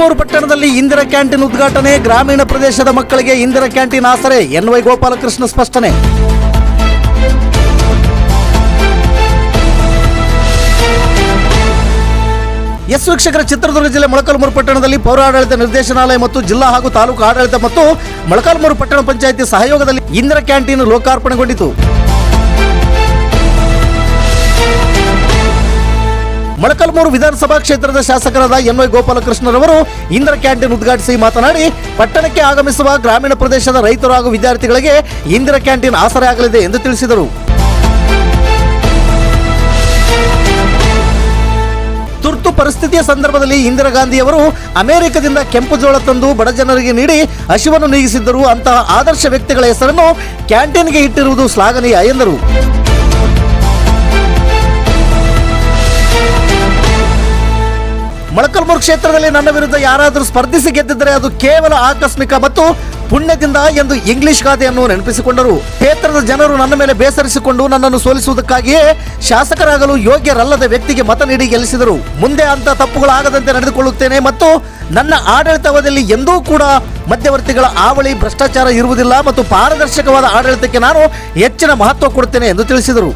ಮೊಳಕಾಲ್ಮೂರು ಪಟ್ಟಣದಲ್ಲಿ ಇಂದಿರಾ ಕ್ಯಾಂಟೀನ್ ಉದ್ಘಾಟನೆ. ಗ್ರಾಮೀಣ ಪ್ರದೇಶದ ಮಕ್ಕಳಿಗೆ ಇಂದಿರಾ ಕ್ಯಾಂಟೀನ್ ಆಸರೆ. ಎನ್ವೈ ಗೋಪಾಲಕೃಷ್ಣ ಸ್ಪಷ್ಟನೆ. ಎಸ್ ವೀಕ್ಷಕರ ಚಿತ್ರದುರ್ಗ ಜಿಲ್ಲೆ ಮೊಳಕಾಲ್ಮೂರು ಪಟ್ಟಣದಲ್ಲಿ ಪೌರಾಡಳಿತ ನಿರ್ದೇಶನಾಲಯ ಮತ್ತು ಜಿಲ್ಲಾ ಹಾಗೂ ತಾಲೂಕು ಆಡಳಿತ ಮತ್ತು ಮೊಳಕಾಲ್ಮೂರು ಪಟ್ಟಣ ಪಂಚಾಯಿತಿ ಸಹಯೋಗದಲ್ಲಿ ಇಂದಿರಾ ಕ್ಯಾಂಟೀನ್ ಲೋಕಾರ್ಪಣೆಗೊಂಡಿತು. ಮೊಳಕಾಲ್ಮೂರು ವಿಧಾನಸಭಾ ಕ್ಷೇತ್ರದ ಶಾಸಕರಾದ ಎನ್ ವೈ ಗೋಪಾಲಕೃಷ್ಣರವರು ಇಂದ್ರ ಕ್ಯಾಂಟೀನ್ ಉದ್ಘಾಟಿಸಿ ಮಾತನಾಡಿ, ಪಟ್ಟಣಕ್ಕೆ ಆಗಮಿಸುವ ಗ್ರಾಮೀಣ ಪ್ರದೇಶದ ರೈತರು ಹಾಗೂ ವಿದ್ಯಾರ್ಥಿಗಳಿಗೆ ಇಂದಿರಾ ಕ್ಯಾಂಟೀನ್ ಆಸರೆ ಆಗಲಿದೆ ಎಂದು ತಿಳಿಸಿದರು. ತುರ್ತು ಪರಿಸ್ಥಿತಿಯ ಸಂದರ್ಭದಲ್ಲಿ ಇಂದಿರಾ ಗಾಂಧಿಯವರು ಅಮೆರಿಕದಿಂದ ಕೆಂಪು ಜೋಳ ತಂದು ಬಡ ಜನರಿಗೆ ನೀಡಿ ಹಸಿವನ್ನು ನೀಗಿಸಿದ್ದರು. ಅಂತಹ ಆದರ್ಶ ವ್ಯಕ್ತಿಗಳ ಹೆಸರನ್ನು ಕ್ಯಾಂಟೀನ್ಗೆ ಇಟ್ಟಿರುವುದು ಶ್ಲಾಘನೀಯ ಎಂದರು. ಮೊಳಕಲ್ಮೂರು ಕ್ಷೇತ್ರದಲ್ಲಿ ನನ್ನ ವಿರುದ್ಧ ಯಾರಾದರೂ ಸ್ಪರ್ಧಿಸಿ ಗೆದ್ದಿದ್ದರೆ ಅದು ಕೇವಲ ಆಕಸ್ಮಿಕ ಮತ್ತು ಪುಣ್ಯದಿಂದ ಎಂದು ಇಂಗ್ಲಿಷ್ ಗಾದೆಯನ್ನು ನೆನಪಿಸಿಕೊಂಡರು. ಕ್ಷೇತ್ರದ ಜನರು ನನ್ನ ಮೇಲೆ ಬೇಸರಿಸಿಕೊಂಡು ನನ್ನನ್ನು ಸೋಲಿಸುವುದಕ್ಕಾಗಿಯೇ ಶಾಸಕರಾಗಲು ಯೋಗ್ಯರಲ್ಲದ ವ್ಯಕ್ತಿಗೆ ಮತ ನೀಡಿ ಗೆಲ್ಲಿಸಿದರು. ಮುಂದೆ ಅಂತ ತಪ್ಪುಗಳಾಗದಂತೆ ನಡೆದುಕೊಳ್ಳುತ್ತೇನೆ ಮತ್ತು ನನ್ನ ಆಡಳಿತಾವಧಿಯಲ್ಲಿ ಎಂದೂ ಕೂಡ ಮಧ್ಯವರ್ತಿಗಳ ಆವಳಿ ಭ್ರಷ್ಟಾಚಾರ ಇರುವುದಿಲ್ಲ ಮತ್ತು ಪಾರದರ್ಶಕವಾದ ಆಡಳಿತಕ್ಕೆ ನಾನು ಹೆಚ್ಚಿನ ಮಹತ್ವ ಕೊಡುತ್ತೇನೆ ಎಂದು ತಿಳಿಸಿದರು.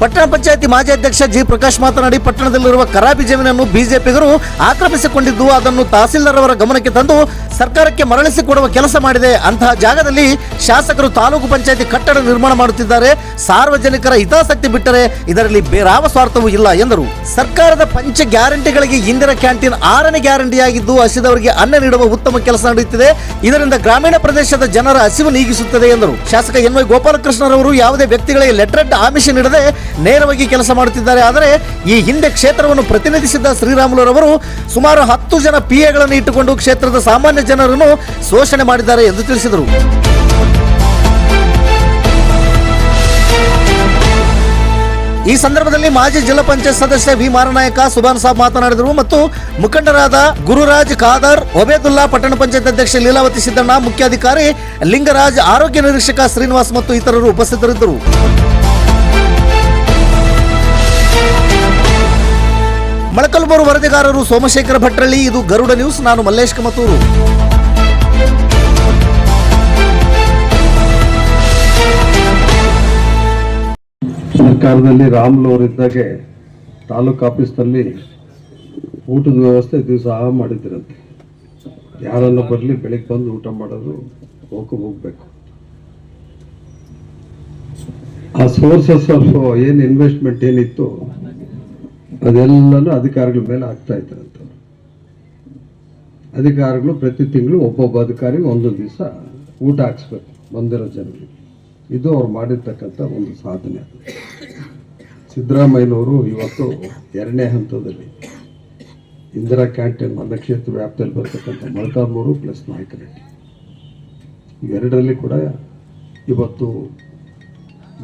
ಪಟ್ಟಣ ಪಂಚಾಯತಿ ಮಾಜಿ ಅಧ್ಯಕ್ಷ ಜಿ ಪ್ರಕಾಶ್ ಮಾತನಾಡಿ, ಪಟ್ಟಣದಲ್ಲಿರುವ ಕರಾಬಿ ಜಮೀನನ್ನು ಬಿಜೆಪಿಗರು ಆಕ್ರಮಿಸಿಕೊಂಡಿದ್ದು, ಅದನ್ನು ತಹಸೀಲ್ದಾರ್ ಅವರ ಗಮನಕ್ಕೆ ತಂದು ಸರ್ಕಾರಕ್ಕೆ ಮರಳಿಸಿಕೊಡುವ ಕೆಲಸ ಮಾಡಿದೆ. ಅಂತಹ ಜಾಗದಲ್ಲಿ ಶಾಸಕರು ತಾಲೂಕು ಪಂಚಾಯತಿ ಕಟ್ಟಡ ನಿರ್ಮಾಣ ಮಾಡುತ್ತಿದ್ದಾರೆ. ಸಾರ್ವಜನಿಕರ ಹಿತಾಸಕ್ತಿ ಬಿಟ್ಟರೆ ಇದರಲ್ಲಿ ಬೇರಾವ ಸ್ವಾರ್ಥವೂ ಇಲ್ಲ ಎಂದರು. ಸರ್ಕಾರದ ಪಂಚ ಗ್ಯಾರಂಟಿಗಳಿಗೆ ಇಂದಿರಾ ಕ್ಯಾಂಟೀನ್ ಆರನೇ ಗ್ಯಾರಂಟಿಯಾಗಿದ್ದು, ಹಸಿದವರಿಗೆ ಅನ್ನ ನೀಡುವ ಉತ್ತಮ ಕೆಲಸ ನಡೆಯುತ್ತಿದೆ. ಇದರಿಂದ ಗ್ರಾಮೀಣ ಪ್ರದೇಶದ ಜನರ ಹಸಿವು ನೀಗಿಸುತ್ತದೆ ಎಂದರು. ಶಾಸಕ ಎನ್ ವೈ ಗೋಪಾಲಕೃಷ್ಣರವರು ಯಾವುದೇ ವ್ಯಕ್ತಿಗಳಿಗೆ ಲೆಟರ್ ಆಮಿಷ ನೀಡದೆ ನೇರವಾಗಿ ಕೆಲಸ ಮಾಡುತ್ತಿದ್ದಾರೆ. ಆದರೆ ಈ ಹಿಂದೆ ಕ್ಷೇತ್ರವನ್ನು ಪ್ರತಿನಿಧಿಸಿದ್ದ ಶ್ರೀರಾಮುಲುರವರು ಸುಮಾರು ಹತ್ತು ಜನ ಪಿಎಗಳನ್ನು ಇಟ್ಟುಕೊಂಡು ಕ್ಷೇತ್ರದ ಸಾಮಾನ್ಯ ಜನರನ್ನು ಶೋಷಣೆ ಮಾಡಿದ್ದಾರೆ ಎಂದು ತಿಳಿಸಿದರು. ಈ ಸಂದರ್ಭದಲ್ಲಿ ಮಾಜಿ ಜಿಲ್ಲಾ ಪಂಚಾಯತ್ ಸದಸ್ಯ ವಿ ಮಾರನಾಯಕ, ಸುಭಾನ್ ಸಾಬ್ ಮಾತನಾಡಿದರು ಮತ್ತು ಮುಖಂಡರಾದ ಗುರುರಾಜ್ ಖಾದರ್, ಒಬೇದುಲ್ಲಾ ಪಟ್ಟಣ ಪಂಚಾಯತ್ ಅಧ್ಯಕ್ಷ ಲೀಲಾವತಿ ಸಿದ್ದಣ್ಣ, ಮುಖ್ಯಾಧಿಕಾರಿ ಲಿಂಗರಾಜ್, ಆರೋಗ್ಯ ನಿರೀಕ್ಷಕ ಶ್ರೀನಿವಾಸ್ ಮತ್ತು ಇತರರು ಉಪಸ್ಥಿತರಿದ್ದರು. ಮೊಳಕಲ್ಮೂರು ವರದಿಗಾರರು ಸೋಮಶೇಖರ ಭಟ್ರಳ್ಳಿ, ಇದು ಗರುಡ ನ್ಯೂಸ್, ನಾನು ಮಲ್ಲೇಶ್ ಕಮತೂರು. ಸರ್ಕಾರದಲ್ಲಿ ರಾಮ್ಲೋರ್ ಇದ್ದಾಗೆ ತಾಲೂಕು ಆಫೀಸ್ನಲ್ಲಿ ಊಟದ ವ್ಯವಸ್ಥೆ ದಿವಸ ಮಾಡಿದ್ರಂತೆ. ಯಾರನ್ನ ಬರಲಿ ಬೆಳಿಗ್ಗೆ ಬಂದು ಊಟ ಮಾಡೋದು ಹೋಗಿ, ಹೋಗಬೇಕು. ಆ ಸೋರ್ಸಸ್ ಆಫ್ ಏನು ಇನ್ವೆಸ್ಟ್ಮೆಂಟ್ ಏನಿತ್ತು ಅದೆಲ್ಲನೂ ಅಧಿಕಾರಿಗಳ ಮೇಲೆ ಆಗ್ತಾ ಇದ್ರಂತೆ ಅಧಿಕಾರಿಗಳು ಪ್ರತಿ ತಿಂಗಳು ಒಬ್ಬೊಬ್ಬ ಅಧಿಕಾರಿ ಒಂದು ದಿವಸ ಊಟ ಹಾಕ್ಸ್ಬೇಕು ಬಂದಿರೋ ಜನರಿಗೆ. ಇದು ಅವ್ರು ಮಾಡಿರ್ತಕ್ಕಂಥ ಒಂದು ಸಾಧನೆ ಅದು. ಸಿದ್ದರಾಮಯ್ಯನವರು ಇವತ್ತು ಎರಡನೇ ಹಂತದಲ್ಲಿ ಇಂದಿರಾ ಕ್ಯಾಂಟೀನ್ ನನ್ನ ಕ್ಷೇತ್ರ ವ್ಯಾಪ್ತಿಯಲ್ಲಿ ಬರ್ತಕ್ಕಂಥ ಮೊಳಕಾಲ್ಮೂರು ಪ್ಲಸ್ ನಾಯಕರೆಡ್ಡಿ ಇವೆರಡರಲ್ಲಿ ಕೂಡ ಇವತ್ತು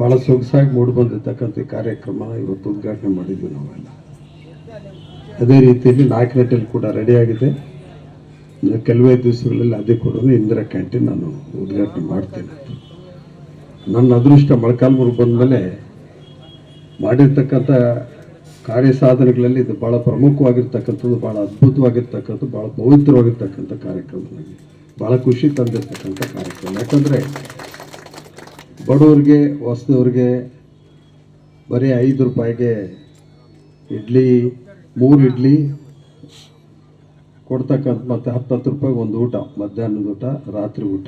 ಭಾಳ ಸೊಗಸಾಗಿ ಮೂಡಿ ಬಂದಿರ್ತಕ್ಕಂಥ ಈ ಕಾರ್ಯಕ್ರಮನ ಇವತ್ತು ಉದ್ಘಾಟನೆ ಮಾಡಿದ್ವಿ ನಾವೆಲ್ಲ. ಅದೇ ರೀತಿಯಲ್ಲಿ ಲಾಕ್ರೆಟಲ್ಲಿ ಕೂಡ ರೆಡಿಯಾಗಿದೆ ಕೆಲವೇ ದಿವಸಗಳಲ್ಲಿ ಅದೇ ಕೂಡ ಇಂದಿರಾ ಕ್ಯಾಂಟೀನ್ ನಾನು ಉದ್ಘಾಟನೆ ಮಾಡ್ತೇನೆ. ನನ್ನ ಅದೃಷ್ಟ ಮೊಳಕಾಲ್ಮೂರು ಬಂದಮೇಲೆ ಮಾಡಿರ್ತಕ್ಕಂಥ ಕಾರ್ಯ ಸಾಧನೆಗಳಲ್ಲಿ ಇದು ಭಾಳ ಪ್ರಮುಖವಾಗಿರ್ತಕ್ಕಂಥದ್ದು ಭಾಳ ಅದ್ಭುತವಾಗಿರ್ತಕ್ಕಂಥದ್ದು ಭಾಳ ಪವಿತ್ರವಾಗಿರ್ತಕ್ಕಂಥ ಕಾರ್ಯಕ್ರಮ ನನಗೆ ಭಾಳ ಖುಷಿ ತಂದಿರ್ತಕ್ಕಂಥ ಕಾರ್ಯಕ್ರಮ. ಯಾಕಂದರೆ ಬಡವ್ರಿಗೆ, ಹೊಸದವ್ರಿಗೆ ಬರೀ ಐದು ರೂಪಾಯಿಗೆ ಇಡ್ಲಿ ಮೂರು ಇಡ್ಲಿ, ಕೊಡ್ತಕ್ಕಂಥ ಮತ್ತೆ ಹತ್ತು ಹತ್ತು ರೂಪಾಯಿಗೆ ಒಂದು ಊಟ, ಮಧ್ಯಾಹ್ನದ ಊಟ, ರಾತ್ರಿ ಊಟ.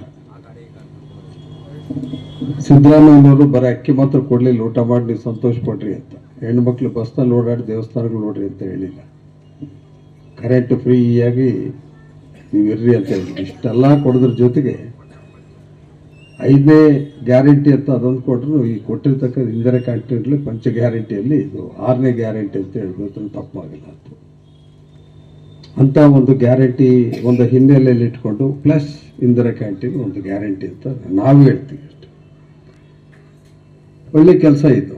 ಸಿದ್ದರಾಮಯ್ಯನವರು ಬರೀ ಅಕ್ಕಿ ಮಾತ್ರ ಕೊಡಲಿಲ್ಲ, ಊಟ ಮಾಡಿ ನೀವು ಸಂತೋಷ ಪಡ್ರಿ ಅಂತ. ಹೆಣ್ಮಕ್ಳು ಬಸ್ನಲ್ಲಿ ಓಡಾಡಿ ದೇವಸ್ಥಾನಗಳು ನೋಡ್ರಿ ಅಂತ ಹೇಳಿಲ್ಲ. ಕರೆಂಟ್ ಫ್ರೀಯಾಗಿ ನೀವು ಇರ್ರಿ ಅಂತ ಹೇಳಿ ಇಷ್ಟೆಲ್ಲ ಕೊಡೋದ್ರ ಜೊತೆಗೆ ಐದನೇ ಗ್ಯಾರಂಟಿ ಅಂತ ಅದೊಂದು ಕೊಟ್ಟರು ಈ ಕೊಟ್ಟಿರ್ತಕ್ಕಂಥ ಇಂದಿರಾ ಕ್ಯಾಂಟೀನಲ್ಲಿ ಪಂಚ ಗ್ಯಾರಂಟಿಯಲ್ಲಿ ಇದು ಆರನೇ ಗ್ಯಾರಂಟಿ ಅಂತ ಹೇಳಿದ್ರು ತಪ್ಪಾಗಿಲ್ಲ ಅಂತ. ಅಂತ ಒಂದು ಗ್ಯಾರಂಟಿ ಒಂದು ಹಿನ್ನೆಲೆಯಲ್ಲಿ ಇಟ್ಕೊಂಡು, ಪ್ಲಸ್ ಇಂದಿರಾ ಕ್ಯಾಂಟೀನ್ ಒಂದು ಗ್ಯಾರಂಟಿ ಅಂತ ನಾವು ಹೇಳ್ತೀವಿ ಅಷ್ಟೆ. ಒಳ್ಳೆ ಕೆಲಸ ಇದು.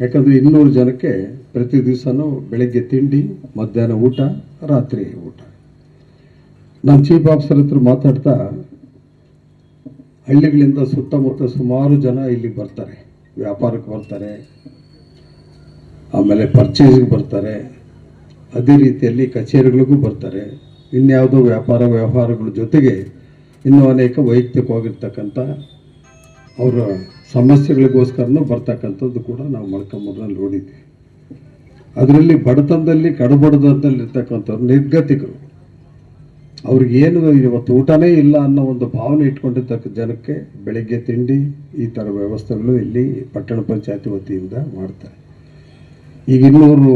ಯಾಕಂದರೆ ಇನ್ನೂರು ಜನಕ್ಕೆ ಪ್ರತಿ ದಿವಸನೂ ಬೆಳಗ್ಗೆ ತಿಂಡಿ, ಮಧ್ಯಾಹ್ನ ಊಟ, ರಾತ್ರಿ ಊಟ. ನಾನು ಚೀಫ್ ಆಫೀಸರ್ ಹತ್ರ ಮಾತಾಡ್ತಾ ಹಳ್ಳಿಗಳಿಂದ ಸುತ್ತಮುತ್ತ ಸುಮಾರು ಜನ ಇಲ್ಲಿ ಬರ್ತಾರೆ. ವ್ಯಾಪಾರಕ್ಕೆ ಬರ್ತಾರೆ. ಆಮೇಲೆ ಪರ್ಚೇಸ್ಗೆ ಬರ್ತಾರೆ. ಅದೇ ರೀತಿಯಲ್ಲಿ ಕಚೇರಿಗಳಿಗೂ ಬರ್ತಾರೆ. ಇನ್ಯಾವುದೋ ವ್ಯಾಪಾರ, ವ್ಯವಹಾರಗಳ ಜೊತೆಗೆ ಇನ್ನೂ ಅನೇಕ ವೈಯಕ್ತಿಕವಾಗಿರ್ತಕ್ಕಂಥ ಅವರ ಸಮಸ್ಯೆಗಳಿಗೋಸ್ಕರನೂ ಬರ್ತಕ್ಕಂಥದ್ದು ಕೂಡ ನಾವು ಮೊಳಕಾಲ್ಮೂರಿನಲ್ಲಿ ನೋಡಿದ್ವಿ. ಅದರಲ್ಲಿ ಬಡತನದಲ್ಲಿ, ಕಡುಬಡತನದಲ್ಲಿರ್ತಕ್ಕಂಥವ್ರು ನಿರ್ಗತಿಕರು. ಅವ್ರಿಗೆ ಏನು ಇವತ್ತು ಊಟನೇ ಇಲ್ಲ ಅನ್ನೋ ಒಂದು ಭಾವನೆ ಇಟ್ಕೊಂಡಿರ್ತಕ್ಕ ಜನಕ್ಕೆ ಬೆಳಿಗ್ಗೆ ತಿಂಡಿ ಈ ಥರ ವ್ಯವಸ್ಥೆಗಳು ಇಲ್ಲಿ ಪಟ್ಟಣ ಪಂಚಾಯತಿ ವತಿಯಿಂದ ಮಾಡ್ತಾರೆ. ಈಗ ಇನ್ನೂರು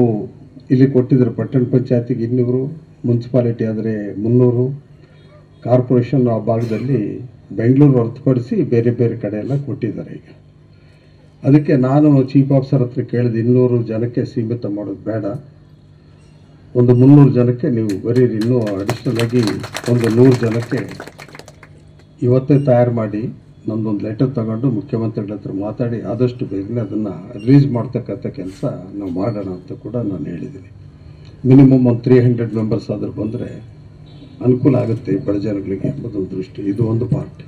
ಇಲ್ಲಿ ಕೊಟ್ಟಿದ್ದಾರೆ ಪಟ್ಟಣ ಪಂಚಾಯತಿಗೆ ಇನ್ನೂರು, ಮುನ್ಸಿಪಾಲಿಟಿ ಆದರೆ ಮುನ್ನೂರು, ಕಾರ್ಪೊರೇಷನ್ ಆ ಭಾಗದಲ್ಲಿ ಬೆಂಗಳೂರು ಹೊರತುಪಡಿಸಿ ಬೇರೆ ಬೇರೆ ಕಡೆ ಎಲ್ಲ ಕೊಟ್ಟಿದ್ದಾರೆ ಈಗ. ಅದಕ್ಕೆ ನಾನು ಚೀಫ್ ಆಫೀಸರ್ ಹತ್ರ ಕೇಳಿದೆ ಇನ್ನೂರು ಜನಕ್ಕೆ ಸೀಮಿತ ಮಾಡೋದು ಬೇಡ. ಒಂದು ಮುನ್ನೂರು ಜನಕ್ಕೆ ನೀವು ಬರೀರಿ. ಇನ್ನೂ ಅಡಿಷ್ನಲ್ ಆಗಿ ಒಂದು ನೂರು ಜನಕ್ಕೆ ಇವತ್ತೇ ತಯಾರು ಮಾಡಿ ನಮ್ಮದೊಂದು ಲೆಟರ್ ತಗೊಂಡು ಮುಖ್ಯಮಂತ್ರಿಗಳ ಹತ್ರ ಮಾತಾಡಿ ಆದಷ್ಟು ಬೇಗನೆ ಅದನ್ನು ರಿಲೀಸ್ ಮಾಡ್ತಕ್ಕಂಥ ಕೆಲಸ ನಾವು ಮಾಡೋಣ ಅಂತ ಕೂಡ ನಾನು ಹೇಳಿದ್ದೀನಿ. ಮಿನಿಮಮ್ ಒಂದು ತ್ರೀ ಹಂಡ್ರೆಡ್ ಮೆಂಬರ್ಸ್ ಆದರೂ ಬಂದರೆ ಅನುಕೂಲ ಆಗುತ್ತೆ ಬಡ ಜನಗಳಿಗೆ ಎಂಬುದೊಂದು ದೃಷ್ಟಿ. ಇದು ಒಂದು ಪಾರ್ಟ್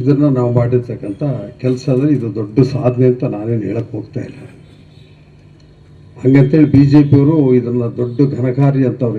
ಇದನ್ನು ನಾವು ಮಾಡಿರ್ತಕ್ಕಂಥ ಕೆಲಸ ಅಂದರೆ ಇದು ದೊಡ್ಡ ಸಾಧನೆ ಅಂತ ನಾನೇನು ಹೇಳಕ್ಕೆ ಹೋಗ್ತಾ ಇಲ್ಲ. ಹಂಗಂತೇಳಿ ಬಿ ಜೆ ಪಿಯವರು ಇದನ್ನು ದೊಡ್ಡ ಘನಕಾರ್ಯ ಅಂತ ಅವ್ರು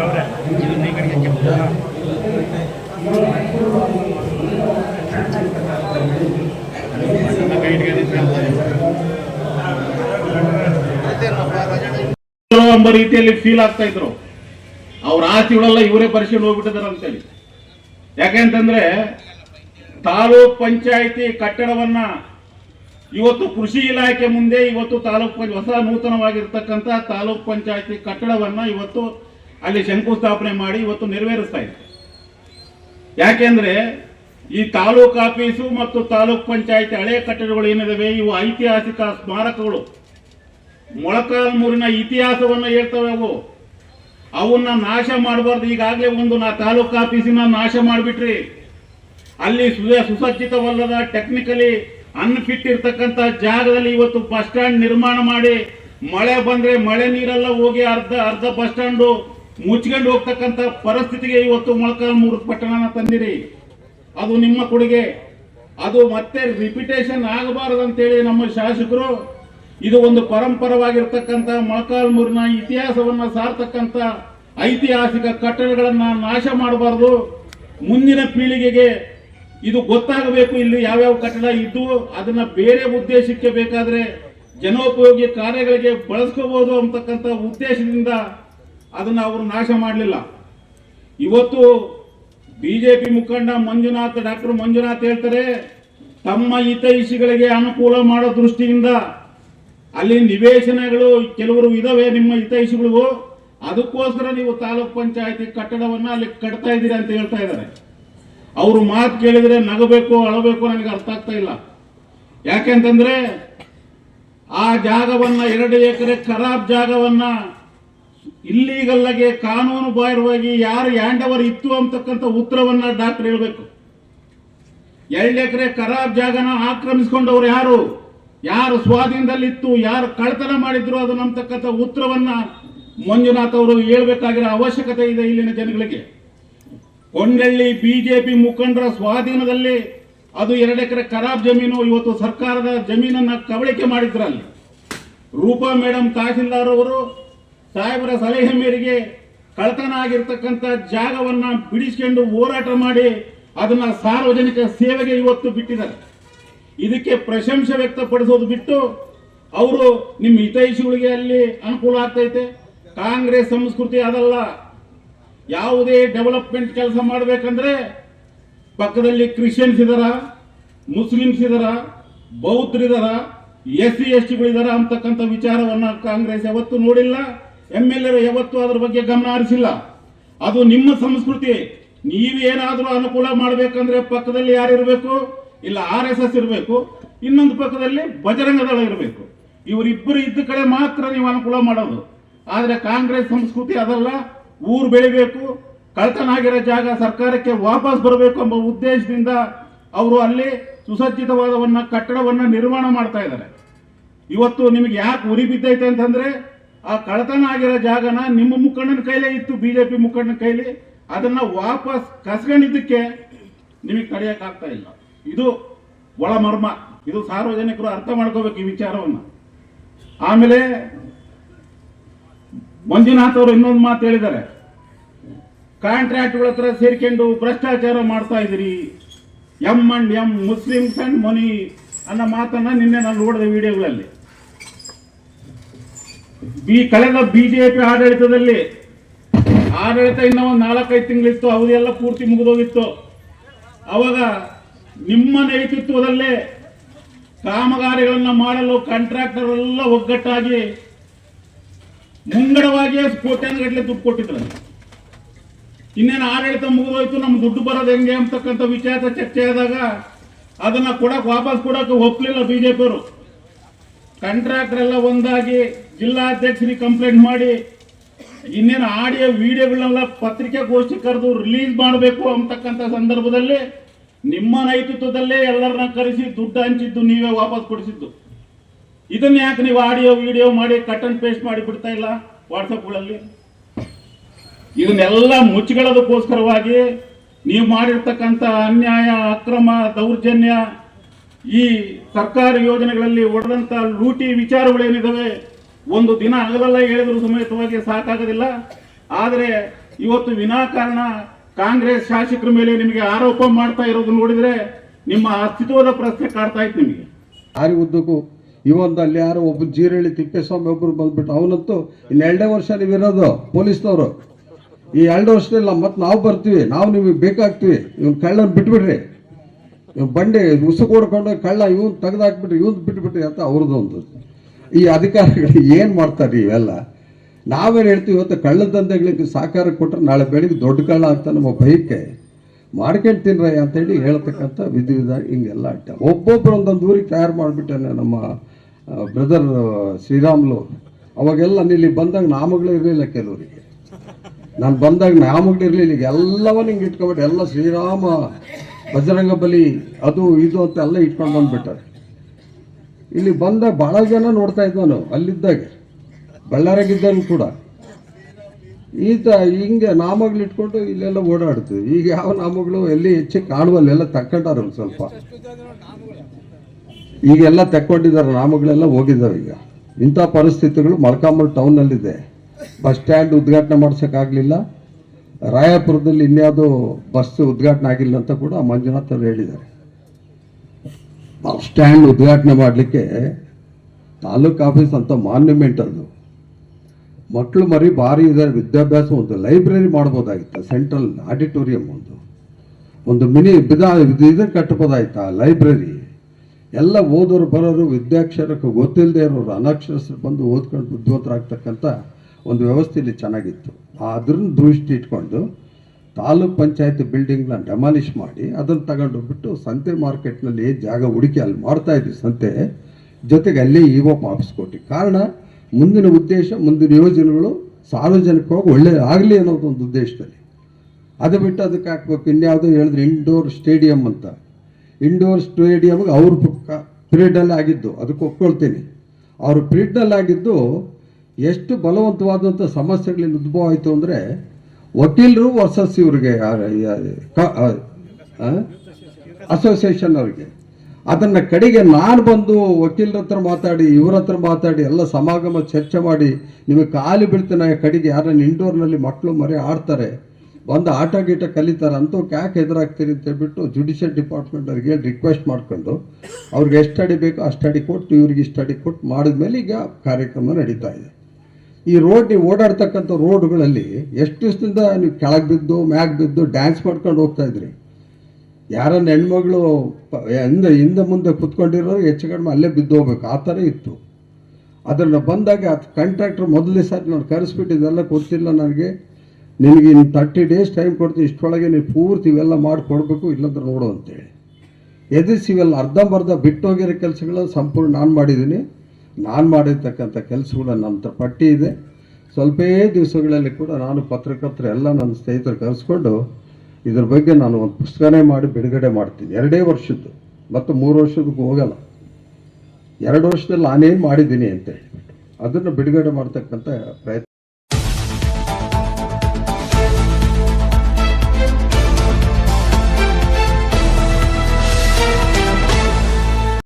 ಇಟ್ಕೊಬೇಡಿ ಎಂಬ ರೀತಿಯಲ್ಲಿ ಫೀಲ್ ಆಗ್ತಾ ಇದ್ರು. ಅವ್ರ ಆಸ್ತಿಗಳೆಲ್ಲ ಇವರೇ ಪರಿಶೀಲನೆ ಹೋಗ್ಬಿಟ್ಟಿದ್ದಾರೆ ಅಂತೇಳಿ. ಯಾಕೆಂತಂದ್ರೆ ತಾಲೂಕ್ ಪಂಚಾಯಿತಿ ಕಟ್ಟಡವನ್ನ ಇವತ್ತು ಕೃಷಿ ಇಲಾಖೆ ಮುಂದೆ ಇವತ್ತು ತಾಲೂಕ್ ಹೊಸ ನೂತನವಾಗಿರ್ತಕ್ಕಂಥ ತಾಲೂಕ್ ಪಂಚಾಯಿತಿ ಕಟ್ಟಡವನ್ನ ಇವತ್ತು ಅಲ್ಲಿ ಶಂಕುಸ್ಥಾಪನೆ ಮಾಡಿ ಇವತ್ತು ನೆರವೇರಿಸ್ತಾ ಇದೆ ಯಾಕೆಂದ್ರೆ ಈ ತಾಲೂಕ್ ಆಫೀಸು ಮತ್ತು ತಾಲೂಕ್ ಪಂಚಾಯಿತಿ ಹಳೆ ಕಟ್ಟಡಗಳು ಏನಿದಾವೆ, ಇವು ಐತಿಹಾಸಿಕ ಸ್ಮಾರಕಗಳು. ಮೊಳಕಾಲ್ಮೂರಿನ ಇತಿಹಾಸವನ್ನ ಹೇಳ್ತವೆ ಅವು. ಅವನ್ನ ನಾಶ ಮಾಡಬಾರ್ದು. ಈಗಾಗಲೇ ಒಂದು ನಾ ತಾಲೂಕು ಆಫೀಸಿನ ನಾಶ ಮಾಡಿಬಿಟ್ರಿ. ಅಲ್ಲಿ ಸುಸ- ಸುಸಜ್ಜಿತವಲ್ಲದ ಟೆಕ್ನಿಕಲಿ ಅನ್ಫಿಟ್ ಇರ್ತಕ್ಕಂಥ ಜಾಗದಲ್ಲಿ ಇವತ್ತು ಬಸ್ ಸ್ಟ್ಯಾಂಡ್ ನಿರ್ಮಾಣ ಮಾಡಿ, ಮಳೆ ಬಂದ್ರೆ ಮಳೆ ನೀರೆಲ್ಲ ಹೋಗಿ ಅರ್ಧ ಅರ್ಧ ಬಸ್ ಸ್ಟ್ಯಾಂಡು ಮುಚ್ಕೊಂಡು ಹೋಗ್ತಕ್ಕಂಥ ಪರಿಸ್ಥಿತಿಗೆ ಇವತ್ತು ಮೊಳಕಾಲ್ಮೂರು ಪಟ್ಟಣನ ತಂದಿರಿ. ಅದು ನಿಮ್ಮ ಕೊಡುಗೆ. ಅದು ಮತ್ತೆ ರಿಪಿಟೇಷನ್ ಆಗಬಾರದು ಅಂತೇಳಿ ನಮ್ಮ ಶಾಸಕರು ಇದು ಒಂದು ಪರಂಪರವಾಗಿರ್ತಕ್ಕಂಥ ಮೊಳಕಾಲ್ಮೂರಿನ ಇತಿಹಾಸವನ್ನ ಸಾರ್ತಕ್ಕಂಥ ಐತಿಹಾಸಿಕ ಕಟ್ಟಡಗಳನ್ನ ನಾಶ ಮಾಡಬಾರ್ದು. ಮುಂದಿನ ಪೀಳಿಗೆಗೆ ಇದು ಗೊತ್ತಾಗಬೇಕು ಇಲ್ಲಿ ಯಾವ್ಯಾವ ಕಟ್ಟಡ ಇದ್ದು ಅದನ್ನ ಬೇರೆ ಉದ್ದೇಶಕ್ಕೆ ಬೇಕಾದ್ರೆ ಜನೋಪಯೋಗಿ ಕಾರ್ಯಗಳಿಗೆ ಬಳಸ್ಕೋಬಹುದು ಅಂತಕ್ಕಂಥ ಉದ್ದೇಶದಿಂದ ಅದನ್ನ ಅವರು ನಾಶ ಮಾಡಲಿಲ್ಲ. ಇವತ್ತು ಬಿಜೆಪಿ ಮುಖಂಡ ಮಂಜುನಾಥ್ ಡಾಕ್ಟರ್ ಮಂಜುನಾಥ್ ಹೇಳ್ತಾರೆ, ತಮ್ಮ ಹಿತೈಷಿಗಳಿಗೆ ಅನುಕೂಲ ಮಾಡೋ ದೃಷ್ಟಿಯಿಂದ ಅಲ್ಲಿ ನಿವೇಶನಗಳು ಕೆಲವರು ಇದಾವೆ, ನಿಮ್ಮ ಹಿತೈಷಿಗಳು ಅದಕ್ಕೋಸ್ಕರ ನೀವು ತಾಲೂಕ್ ಪಂಚಾಯತಿ ಕಟ್ಟಡವನ್ನ ಅಲ್ಲಿ ಕಟ್ತಾ ಇದ್ದೀರಿ ಅಂತ ಹೇಳ್ತಾ ಇದ್ದಾರೆ. ಅವರು ಮಾತು ಕೇಳಿದ್ರೆ ನಗಬೇಕು, ಅಳಬೇಕು ನನಗೆ ಅರ್ಥ ಆಗ್ತಾ ಇಲ್ಲ. ಯಾಕೆಂತಂದ್ರೆ ಆ ಜಾಗವನ್ನ, ಎರಡು ಎಕರೆ ಖರಾಬ್ ಜಾಗವನ್ನ ಇಲ್ಲಿಗಲ್ಲಗೆ ಕಾನೂನು ಬಾಹಿರವಾಗಿ ಯಾರು ಹ್ಯಾಂಡ್ ಓವರ್ ಇತ್ತು ಅಂತಕ್ಕಂಥ ಉತ್ತರವನ್ನು ಡಾಕ್ಟರ್ ಹೇಳಬೇಕು. ಎರಡು ಎಕರೆ ಖರಾಬ್ ಜಾಗನ ಆಕ್ರಮಿಸ್ಕೊಂಡವ್ರು ಯಾರು? ಯಾರು ಸ್ವಾಧೀನದಲ್ಲಿತ್ತು, ಯಾರು ಕಳ್ತನ ಮಾಡಿದ್ರು ಅದು ನಂಬತಕ್ಕಂಥ ಉತ್ತರವನ್ನ ಮಂಜುನಾಥ್ ಅವರು ಹೇಳಬೇಕಾಗಿರೋ ಅವಶ್ಯಕತೆ ಇದೆ ಇಲ್ಲಿನ ಜನಗಳಿಗೆ. ಕೊಂಡಳ್ಳಿ ಬಿಜೆಪಿ ಮುಖಂಡರ ಸ್ವಾಧೀನದಲ್ಲಿ ಅದು ಎರಡು ಎಕರೆ ಖರಾಬ್ ಜಮೀನು, ಇವತ್ತು ಸರ್ಕಾರದ ಜಮೀನನ್ನ ಕಬಳಿಕೆ ಮಾಡಿದ್ರಲ್ಲಿ. ರೂಪಾ ಮೇಡಮ್ ತಹಸೀಲ್ದಾರ್ ಅವರು ಸಾಹೇಬರ ಸಲಹೆ ಮೇರೆಗೆ ಕಳತನ ಆಗಿರ್ತಕ್ಕಂಥ ಜಾಗವನ್ನ ಬಿಡಿಸ್ಕೊಂಡು ಹೋರಾಟ ಮಾಡಿ ಅದನ್ನ ಸಾರ್ವಜನಿಕ ಸೇವೆಗೆ ಇವತ್ತು ಬಿಟ್ಟಿದ್ದಾರೆ. ಇದಕ್ಕೆ ಪ್ರಶಂಸೆ ವ್ಯಕ್ತಪಡಿಸೋದು ಬಿಟ್ಟು ಅವರು ನಿಮ್ಮ ಹಿತೈಷಿಗಳಿಗೆ ಅಲ್ಲಿ ಅನುಕೂಲ ಆಗ್ತೈತೆ. ಕಾಂಗ್ರೆಸ್ ಸಂಸ್ಕೃತಿ ಅದಲ್ಲ. ಯಾವುದೇ ಡೆವಲಪ್ಮೆಂಟ್ ಕೆಲಸ ಮಾಡಬೇಕಂದ್ರೆ ಪಕ್ಕದಲ್ಲಿ ಕ್ರಿಶ್ಚಿಯನ್ಸ್ ಇದಾರ, ಮುಸ್ಲಿಮ್ಸ್ ಇದಾರ ಬೌದ್ಧರಿದಾರ ಎಸ್ ಸಿ ಎಸ್ ಟಿಗಳಿದಾರ ಅಂತಕ್ಕಂಥ ವಿಚಾರವನ್ನು ಕಾಂಗ್ರೆಸ್ ಯಾವತ್ತೂ ನೋಡಿಲ್ಲ. ಎಂ ಎಲ್ ಎರು ಯಾವತ್ತೂ ಅದ್ರ ಬಗ್ಗೆ ಗಮನ ಹರಿಸಿಲ್ಲ. ಅದು ನಿಮ್ಮ ಸಂಸ್ಕೃತಿ. ನೀವೇನಾದ್ರೂ ಅನುಕೂಲ ಮಾಡಬೇಕಂದ್ರೆ ಪಕ್ಕದಲ್ಲಿ ಯಾರು ಇರಬೇಕು ಇಲ್ಲ ಆರ್ ಎಸ್ ಎಸ್ ಇರಬೇಕು, ಇನ್ನೊಂದು ಪಕ್ಕದಲ್ಲಿ ಬಜರಂಗ ದಳ ಇರಬೇಕು. ಇವರಿಬ್ಬರು ಇದ್ದ ಕಡೆ ಮಾತ್ರ ನೀವು ಅನುಕೂಲ ಮಾಡೋದು. ಆದರೆ ಕಾಂಗ್ರೆಸ್ ಸಂಸ್ಕೃತಿ ಅದಲ್ಲ, ಊರು ಬೆಳಿಬೇಕು, ಕಳ್ತನಾಗಿರೋ ಜಾಗ ಸರ್ಕಾರಕ್ಕೆ ವಾಪಸ್ ಬರಬೇಕು ಎಂಬ ಉದ್ದೇಶದಿಂದ ಅವರು ಅಲ್ಲಿ ಸುಸಜ್ಜಿತವಾದವನ್ನ, ಕಟ್ಟಡವನ್ನ ನಿರ್ಮಾಣ ಮಾಡ್ತಾ ಇದ್ದಾರೆ. ಇವತ್ತು ನಿಮಗೆ ಯಾಕೆ ಉರಿ ಬಿದ್ದೈತೆ ಅಂತಂದ್ರೆ, ಆ ಕಳತನ ಆಗಿರೋ ಜಾಗನ ನಿಮ್ಮ ಮುಖಂಡನ ಕೈಲೇ ಇತ್ತು ಬಿಜೆಪಿ ಮುಖಂಡನ ಕೈಲಿ. ಅದನ್ನ ವಾಪಸ್ ಕಸ್ಕೊಂಡಿದ್ದಕ್ಕೆ ನಿಮಗೆ ತಡೆಯೋಕ್ಕಾಗ್ತಾ ಇಲ್ಲ. ಇದು ಒಳ ಮರ್ಮ ಇದು ಸಾರ್ವಜನಿಕರು ಅರ್ಥ ಮಾಡ್ಕೋಬೇಕು ಈ ವಿಚಾರವನ್ನು. ಆಮೇಲೆ ಮಂಜುನಾಥ್ ಅವರು ಇನ್ನೊಂದು ಮಾತು ಹೇಳಿದ್ದಾರೆ. ಕಾಂಟ್ರಾಕ್ಟ್ಗಳ ಹತ್ರ ಸೇರ್ಕೊಂಡು ಭ್ರಷ್ಟಾಚಾರ ಮಾಡ್ತಾ ಇದ್ದೀರಿ. M and M Muslims and money ಅನ್ನೋ ಮಾತನ್ನ ನಿನ್ನೆ ನಾನು ನೋಡಿದೆ ವಿಡಿಯೋಗಳಲ್ಲಿ. ಬಿ ಕಳೆದ ಬಿಜೆಪಿ ಆಡಳಿತದಲ್ಲಿ ಆಡಳಿತ ಇನ್ನೂ ಒಂದು ನಾಲ್ಕೈದು ತಿಂಗಳಿತ್ತು, ಅವಧಿ ಎಲ್ಲ ಪೂರ್ತಿ ಮುಗಿದೋಗಿತ್ತು. ಅವಾಗ ನಿಮ್ಮ ನೇತೃತ್ವದಲ್ಲೇ ಕಾಮಗಾರಿಗಳನ್ನ ಮಾಡಲು ಕಾಂಟ್ರಾಕ್ಟರ್ ಎಲ್ಲ ಒಗ್ಗಟ್ಟಾಗಿ ಮುಂಗಡವಾಗಿಯೇ ಕೋಟ್ಯಾನುಗಟ್ಟಲೆ ದುಡ್ಡು ಕೊಟ್ಟಿದ್ರು ಇನ್ನೇನು ಆಡಳಿತ ಮುಗಿದೋಯ್ತು ನಮ್ಮ ದುಡ್ಡು ಬರೋದು ಹೆಂಗೆ ಅಂತಕ್ಕಂಥ ವಿಚಾರ ಚರ್ಚೆ ಆದಾಗ ಅದನ್ನ ಕೊಡಕ್ ವಾಪಸ್ ಕೊಡಕ್ಕೆ ಒಪ್ಲಿಲ್ಲ ಪಿಯವರು ಕಾಂಟ್ರಾಕ್ಟರ್ ಎಲ್ಲ ಒಂದಾಗಿ ಜಿಲ್ಲಾಧ್ಯಕ್ಷರಿಗೆ ಕಂಪ್ಲೇಂಟ್ ಮಾಡಿ, ಇನ್ನೇನು ಆಡಿಯೋ ವಿಡಿಯೋಗಳನ್ನೆಲ್ಲ ಪತ್ರಿಕಾಗೋಷ್ಠಿ ಕರೆದು ರಿಲೀಸ್ ಮಾಡಬೇಕು ಅಂತಕ್ಕಂಥ ಸಂದರ್ಭದಲ್ಲಿ ನಿಮ್ಮ ನೈತೃತ್ವದಲ್ಲೇ ಎಲ್ಲರನ್ನ ಕರೆಸಿ ದುಡ್ಡು ಹಂಚಿದ್ದು ನೀವೇ ವಾಪಸ್ ಕೊಡಿಸಿದ್ದು. ಇದನ್ನ ಯಾಕೆ ನೀವು ಆಡಿಯೋ, ವಿಡಿಯೋ ಮಾಡಿ ಕಟ್ ಅಂಡ್ ಪೇಸ್ಟ್ ಮಾಡಿ ಬಿಡ್ತಾ ಇಲ್ಲ ವಾಟ್ಸಪ್ಗಳಲ್ಲಿ ಇದನ್ನೆಲ್ಲ ಮುಚ್ಚಿಕೊಳ್ಳೋದಕ್ಕೋಸ್ಕರವಾಗಿ ನೀವು ಮಾಡಿರ್ತಕ್ಕಂಥ ಅನ್ಯಾಯ, ಅಕ್ರಮ, ದೌರ್ಜನ್ಯ, ಈ ಸರ್ಕಾರಿ ಯೋಜನೆಗಳಲ್ಲಿ ಒಡೆದಂತ ಲೂಟಿ ವಿಚಾರಗಳೇನಿದ್ದಾವೆ ಒಂದು ದಿನ ಆಗಲ್ಲ ಹೇಳಿದ್ರು ಸಮೇತವಾಗಿ ಸಾಕಾಗೋದಿಲ್ಲ. ಆದರೆ ಇವತ್ತು ವಿನಾಕಾರಣ ಕಾಂಗ್ರೆಸ್ ಶಾಸಕರ ಮೇಲೆ ನಿಮಗೆ ಆರೋಪ ಮಾಡ್ತಾ ಇರೋದು ನೋಡಿದ್ರೆ ನಿಮ್ಮ ಅಸ್ತಿತ್ವದ ಪ್ರಶ್ನೆ ಕಾಡ್ತಾ ಇತ್ತು ನಿಮಗೆ. ದಾರಿ ಉದ್ದಕ್ಕೂ ಇವೊಂದು ಅಲ್ಲಿ ಯಾರೋ ಒಬ್ಬ ಜೀರಳ್ಳಿ ತಿಪ್ಪೇಸ್ವಾಮಿ ಒಬ್ಬರು ಬಂದ್ಬಿಟ್ಟು ಅವನಂತೂ ಇನ್ನು ಎರಡೇ ವರ್ಷ ಇರೋದು ಪೊಲೀಸ್ನವರು. ಈ ಎರಡು ವರ್ಷದಲ್ಲ ಮತ್ತೆ ನಾವು ಬರ್ತೀವಿ, ನಾವು ನಿಮಗೆ ಬೇಕಾಗ್ತೀವಿ. ಇವ್ನು ಕಳ್ಳನ ಬಿಟ್ಬಿಡ್ರಿ. ಇವ್ನು ಬಂಡೆ ಉಸುಕು ಹೊಡ್ಕೊಂಡು ಕಳ್ಳ ಇವನ್ ತೆಗೆದಾಕ್ಬಿಟ್ರಿ ಇವನ್ ಬಿಟ್ಬಿಟ್ರಿ ಅಂತ ಅವ್ರದ್ದು ಒಂದು. ಈ ಅಧಿಕಾರಿಗಳು ಏನು ಮಾಡ್ತಾರೆ ಇವೆಲ್ಲ? ನಾವೇನು ಹೇಳ್ತೀವಿ ಇವತ್ತು ಕಳ್ಳ ದಂಧೆಗಳಿಗೆ ಸಹಕಾರ ಕೊಟ್ಟರೆ ನಾಳೆ ಬೆಳಿಗ್ಗೆ ದೊಡ್ಡ ಕಳ್ಳ ಅಂತ ನಮ್ಮ ಭಯಕ್ಕೆ ಮಾಡ್ಕೊಂಡು ತಿನ್ರಯ್ಯ ಅಂತೇಳಿ ಹೇಳ್ತಕ್ಕಂಥ ವಿಧಿ ವಿಧಾನ ಹಿಂಗೆಲ್ಲ ಅಡ್ಡ. ಒಬ್ಬೊಬ್ಬರು ಒಂದೊಂದು ಊರಿಗೆ ತಯಾರು ಮಾಡಿಬಿಟ್ಟಾನೆ ನಮ್ಮ ಬ್ರದರ್ ಶ್ರೀರಾಮ್ಲು. ಅವಾಗೆಲ್ಲ ಇಲ್ಲಿ ಬಂದಾಗ ನಾಮಗಳು ಇರಲಿಲ್ಲ ಕೆಲವರಿಗೆ. ನಾನು ಬಂದಾಗ ನಾಮಗಳು ಇರಲಿಲ್ಲ. ಈಗ ಎಲ್ಲವನ್ನ ಹಿಂಗೆ ಇಟ್ಕೊಬಿಟ್ಟು ಎಲ್ಲ ಶ್ರೀರಾಮ ಬಜರಂಗ ಬಲಿ, ಅದು ಇದು ಅಂತ ಎಲ್ಲ ಇಟ್ಕೊಂಡು ಬಂದ್ಬಿಟ್ಟಾರೆ. ಇಲ್ಲಿ ಬಂದಾಗ ಭಾಳ ಜನ ನೋಡ್ತಾ ಇದ್ವನು ಅಲ್ಲಿದ್ದಾಗ. ಬಳ್ಳಾರಾಗಿದ್ದಾಗ ಕೂಡ. ಈತ ಹಿಂಗೆ ನಾಮಗಳು ಇಟ್ಕೊಂಡು ಇಲ್ಲೆಲ್ಲ ಓಡಾಡ್ತೀವಿ ಈಗ ಯಾವ ನಾಮಗಳು ಎಲ್ಲಿ ಹೆಚ್ಚು ಕಾಣುವಲ್ಲೆಲ್ಲ ತಕ್ಕೊಂಡಾರ ಸ್ವಲ್ಪ. ಈಗೆಲ್ಲ ತಕ್ಕೊಂಡಿದ್ದಾರೆ, ನಾಮಗಳೆಲ್ಲ ಹೋಗಿದ್ದಾವೆ ಈಗ. ಇಂಥ ಪರಿಸ್ಥಿತಿಗಳು ಮೊಳಕಾಮೂರು ಟೌನ್ನಲ್ಲಿದೆ. ಬಸ್ ಸ್ಟ್ಯಾಂಡ್ ಉದ್ಘಾಟನೆ ಮಾಡ್ಸೋಕ್ಕಾಗಲಿಲ್ಲ. ರಾಯಪುರದಲ್ಲಿ ಇನ್ಯಾವುದೋ ಬಸ್ ಉದ್ಘಾಟನೆ ಆಗಿಲ್ಲ ಅಂತ ಕೂಡ ಮಂಜುನಾಥ್ ಅವರು ಹೇಳಿದ್ದಾರೆ. ಬಸ್ ಸ್ಟ್ಯಾಂಡ್ ಉದ್ಘಾಟನೆ ಮಾಡಲಿಕ್ಕೆ ತಾಲೂಕು ಆಫೀಸ್ ಅಂತ ಮಾನ್ಯುಮೆಂಟ್ ಅದು. ಮಕ್ಕಳು ಮರಿ ಭಾರಿ ಇದೆ, ವಿದ್ಯಾಭ್ಯಾಸ ಒಂದು ಲೈಬ್ರರಿ ಮಾಡ್ಬೋದಾಗಿತ್ತು, ಸೆಂಟ್ರಲ್ ಆಡಿಟೋರಿಯಂ ಒಂದು. ಒಂದು ಮಿನಿ ಬಿದ, ಇದು ಕಟ್ಬೋದಾಯ್ತಾ ಲೈಬ್ರರಿ. ಎಲ್ಲ ಓದೋರು ಬರೋರು, ವಿದ್ಯಾಕ್ಷರಕ್ಕೆ ಗೊತ್ತಿಲ್ಲದೆ ಇರೋರು, ಅನಕ್ಷರಸ್ಥರು ಬಂದು ಓದ್ಕೊಂಡು ಬುದ್ಧಿವಂತರಾಗ್ತಕ್ಕಂಥ ಒಂದು ವ್ಯವಸ್ಥೆ ಇಲ್ಲಿ ಚೆನ್ನಾಗಿತ್ತು. ಅದ್ರನ್ನ ದೃಷ್ಟಿ ಇಟ್ಕೊಂಡು ತಾಲೂಕು ಪಂಚಾಯತ್ ಬಿಲ್ಡಿಂಗ್ನ ಡೆಮಾಲಿಷ್ ಮಾಡಿ, ಅದನ್ನು ತಗೊಂಡೋಗ್ಬಿಟ್ಟು ಸಂತೆ ಮಾರ್ಕೆಟ್ನಲ್ಲಿ ಜಾಗ ಹುಡುಕಿ ಅಲ್ಲಿ ಮಾಡ್ತಾ ಸಂತೆ. ಜೊತೆಗೆ ಅಲ್ಲಿ ಇಒ ಆಫೀಸ್ ಕೊಟ್ಟು ಕಾರಣ ಮುಂದಿನ ಉದ್ದೇಶ, ಮುಂದಿನ ಯೋಜನೆಗಳು ಸಾರ್ವಜನಿಕವಾಗಿ ಒಳ್ಳೆಯ ಆಗಲಿ ಅನ್ನೋದು ಒಂದು ಉದ್ದೇಶದಲ್ಲಿ. ಅದು ಬಿಟ್ಟು ಅದಕ್ಕೆ ಹಾಕ್ಬೇಕು. ಇನ್ಯಾವುದೋ ಹೇಳಿದ್ರೆ ಇಂಡೋರ್ ಸ್ಟೇಡಿಯಂ ಅಂತ. ಇಂಡೋರ್ ಸ್ಟೇಡಿಯಮ್ಗೆ ಅವ್ರ ಪೀರಿಯಡಲ್ಲಿ ಆಗಿದ್ದು, ಅದಕ್ಕೆ ಒಪ್ಕೊಳ್ತೀನಿ. ಅವ್ರ ಪೀರಿಯಡ್ನಲ್ಲಿ ಆಗಿದ್ದು ಎಷ್ಟು ಬಲವಂತವಾದಂಥ ಸಮಸ್ಯೆಗಳಿಂದ ಉದ್ಭವ ಆಯಿತು ಅಂದರೆ ವಕೀಲರು ವರ್ಸಸ್ ಇವ್ರಿಗೆ ಅಸೋಸಿಯೇಷನ್ ಅವ್ರಿಗೆ. ಅದನ್ನ ಕಡೆಗೆ ನಾನು ಬಂದು ವಕೀಲರ ಹತ್ರ ಮಾತಾಡಿ, ಇವ್ರ ಹತ್ರ ಮಾತಾಡಿ, ಎಲ್ಲ ಸಮಾಗಮ ಚರ್ಚೆ ಮಾಡಿ, ನಿಮಗೆ ಖಾಲಿ ಆ ಕಡೆಗೆ ಯಾರನ್ನ ಇಂಡೋರ್ನಲ್ಲಿ ಮಕ್ಕಳು ಮರೆ ಆಡ್ತಾರೆ, ಬಂದು ಆಟ ಗೀಟ ಕಲಿತಾರೆ ಅಂತೂ ಕ್ಯಾಕ್ ಎದುರಾಗ್ತೀರಿ ಅಂತ ಹೇಳ್ಬಿಟ್ಟು ಜುಡಿಷಿಯಲ್ ಡಿಪಾರ್ಟ್ಮೆಂಟ್ ಅವ್ರಿಗೆ ರಿಕ್ವೆಸ್ಟ್ ಮಾಡ್ಕೊಂಡು, ಅವ್ರಿಗೆ ಎಷ್ಟು ಅಡಿ ಬೇಕೋ ಅಷ್ಟು ಅಡಿ ಕೊಟ್ಟು, ಇವ್ರಿಗೆ ಇಷ್ಟು ಅಡಿ ಕೊಟ್ಟು ಮಾಡಿದ್ಮೇಲೆ ಈಗ ಕಾರ್ಯಕ್ರಮ ನಡೀತಾ ಇದೆ. ಈ ರೋಡ್ ನೀವು ಓಡಾಡ್ತಕ್ಕಂಥ ರೋಡ್ಗಳಲ್ಲಿ ಎಷ್ಟು ದಿವಸದಿಂದ ನೀವು ಕೆಳಗೆ ಬಿದ್ದು, ಮ್ಯಾಗ್ ಬಿದ್ದು ಡ್ಯಾನ್ಸ್ ಮಾಡ್ಕೊಂಡು ಹೋಗ್ತಾ ಇದ್ರಿ? ಯಾರನ್ನ ಹೆಣ್ಮಗಳು ಹಿಂದೆ ಹಿಂದೆ ಮುಂದೆ ಕುತ್ಕೊಂಡಿರೋರು ಹೆಚ್ಚು ಕಡಿಮೆ ಅಲ್ಲೇ ಬಿದ್ದು ಹೋಗ್ಬೇಕು. ಆ ಥರ ಇತ್ತು. ಅದನ್ನು ಬಂದಾಗ ಅದು ಕಾಂಟ್ರಾಕ್ಟ್ರ್ ಮೊದಲನೇ ಸಾರಿ ನಾನು ಕರೆಸ್ಬಿಟ್ಟು ಇದೆಲ್ಲ ಗೊತ್ತಿಲ್ಲ ನನಗೆ. ನಿನಗೆ ಇನ್ನು ತರ್ಟಿ ಡೇಸ್ ಟೈಮ್ ಕೊಡ್ತೀನಿ ಇಷ್ಟೊಳಗೆ ನೀವು ಪೂರ್ತಿ ಇವೆಲ್ಲ ಮಾಡಿ ಕೊಡಬೇಕು, ಇಲ್ಲಂದ್ರೆ ನೋಡು ಅಂತೇಳಿ. ಎದುರಿಸಿ ಇವೆಲ್ಲ ಅರ್ಧಂಬರ್ಧ ಬಿಟ್ಟೋಗಿರೋ ಕೆಲಸಗಳು ಸಂಪೂರ್ಣ ನಾನು ಮಾಡಿದ್ದೀನಿ. ನಾನು ಮಾಡಿರ್ತಕ್ಕಂಥ ಕೆಲಸಗಳ ನಂತರ ಪಟ್ಟಿ ಇದೆ. ಸ್ವಲ್ಪೇ ದಿವಸಗಳಲ್ಲಿ ಕೂಡ ನಾನು ಪತ್ರಕರ್ತರು ಎಲ್ಲ ನನ್ನ ಸ್ನೇಹಿತರು ಕರೆಸ್ಕೊಂಡು ಇದ್ರ ಬಗ್ಗೆ ನಾನು ಒಂದು ಪುಸ್ತಕನೇ ಮಾಡಿ ಬಿಡುಗಡೆ ಮಾಡ್ತೀನಿ. ಎರಡೇ ವರ್ಷದ್ದು, ಮತ್ತು ಮೂರು ವರ್ಷದಕ್ಕೂ ಹೋಗಲ್ಲ. ಎರಡು ವರ್ಷದಲ್ಲಿ ನಾನೇನು ಮಾಡಿದ್ದೀನಿ ಅಂತ ಅದನ್ನು ಬಿಡುಗಡೆ ಮಾಡ್ತಕ್ಕಂಥ ಪ್ರಯತ್ನ